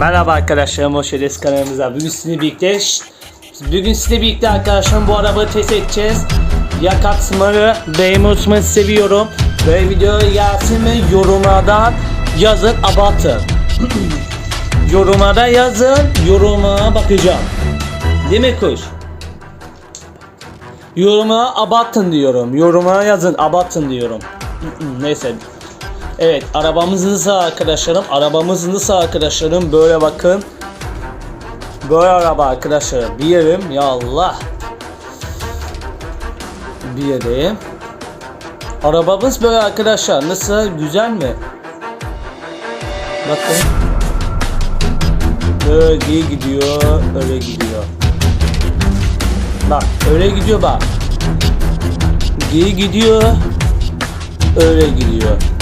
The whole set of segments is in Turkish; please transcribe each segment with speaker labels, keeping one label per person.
Speaker 1: Merhaba arkadaşlarım, hoş geldiniz kanalımıza. Bugün sizinle birlikte, bugün sizinle birlikte arkadaşlarım bu arabayı test edeceğiz. Yakat Smar'ı, beğenmeyi unutmayın, seviyorum. Böyle video gelsin mi yorumlardan yazın abartın. yorumlarda yazın, yoruma bakacağım. Değil mi kuş? Yoruma abartın diyorum. Yoruma yazın abartın diyorum. Neyse Evet arabamız nasıl arkadaşlarım? Arabamız nasıl arkadaşlarım? Böyle bakın. Böyle araba arkadaşlarım. Bir yerim ya Allah. Bir yerim. Arabamız böyle arkadaşlar. Nasıl? Güzel mi? Bakın. Böyle gidiyor. Öyle gidiyor. Bak öyle gidiyor bak. Geri gidiyor. Öyle gidiyor.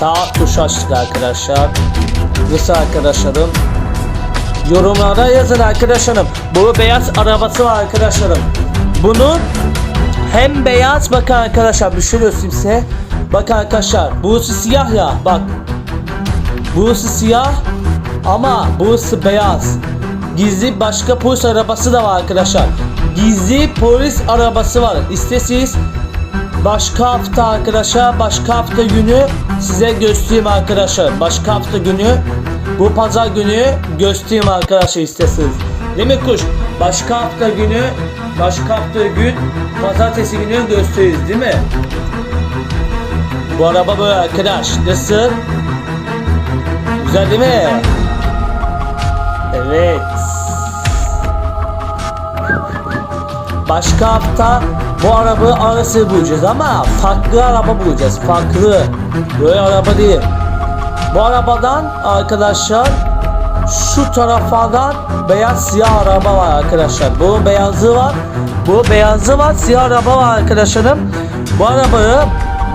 Speaker 1: Sağ tuş açtık arkadaşlar. Nasıl arkadaşlarım? Yorumlara yazın arkadaşlarım. Bu beyaz arabası var arkadaşlarım. Bunun hem beyaz bakın arkadaşlar göstereyim size. Bakın arkadaşlar burası siyah ya bak. Burası siyah ama burası beyaz. Gizli başka polis arabası da var arkadaşlar. Gizli polis arabası var. İstesiniz Başka hafta arkadaşlar, başka hafta günü size göstereyim arkadaşlar. Başka hafta günü, bu pazar günü göstereyim arkadaşlar isterseniz. Değil mi kuş? Başka hafta günü, başka hafta gün, pazartesi günü gösteririz değil mi? Bu araba böyle arkadaş. Nasıl? Güzel değil mi? Evet. Başka hafta bu araba arası bulacağız ama farklı araba bulacağız. Farklı. Böyle araba değil. Bu arabadan arkadaşlar şu taraflardan beyaz siyah araba var arkadaşlar. Bu beyazı var. Bu beyazı var. Siyah araba var arkadaşlarım. Bu arabayı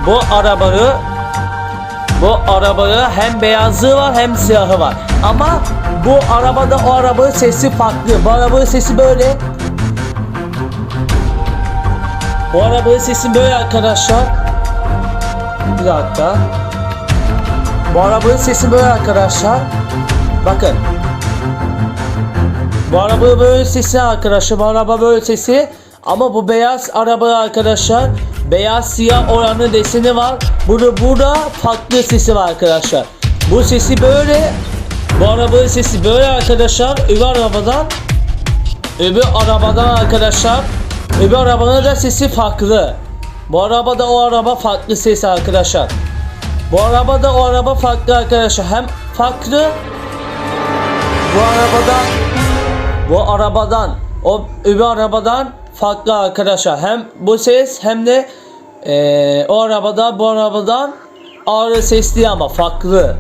Speaker 1: bu arabayı bu arabayı hem beyazı var hem siyahı var. Ama bu arabada o arabanın sesi farklı. Bu arabanın sesi böyle. Bu arabanın sesi böyle arkadaşlar. Bir dakika. Bu arabanın sesi böyle arkadaşlar. Bakın. Bu araba böyle sesi arkadaşlar. Bu araba böyle sesi. Ama bu beyaz araba arkadaşlar. Beyaz siyah oranı deseni var. Burada burada farklı sesi var arkadaşlar. Bu sesi böyle. Bu arabanın sesi böyle arkadaşlar. Öbür arabadan öbür arabadan arkadaşlar öbür arabanın da sesi farklı. Bu arabada o araba farklı ses arkadaşlar. Bu arabada o araba farklı arkadaşlar. Hem farklı bu arabadan bu arabadan o öbür arabadan farklı arkadaşlar. Hem bu ses hem de eee, o arabada bu arabadan ağır sesli ama farklı.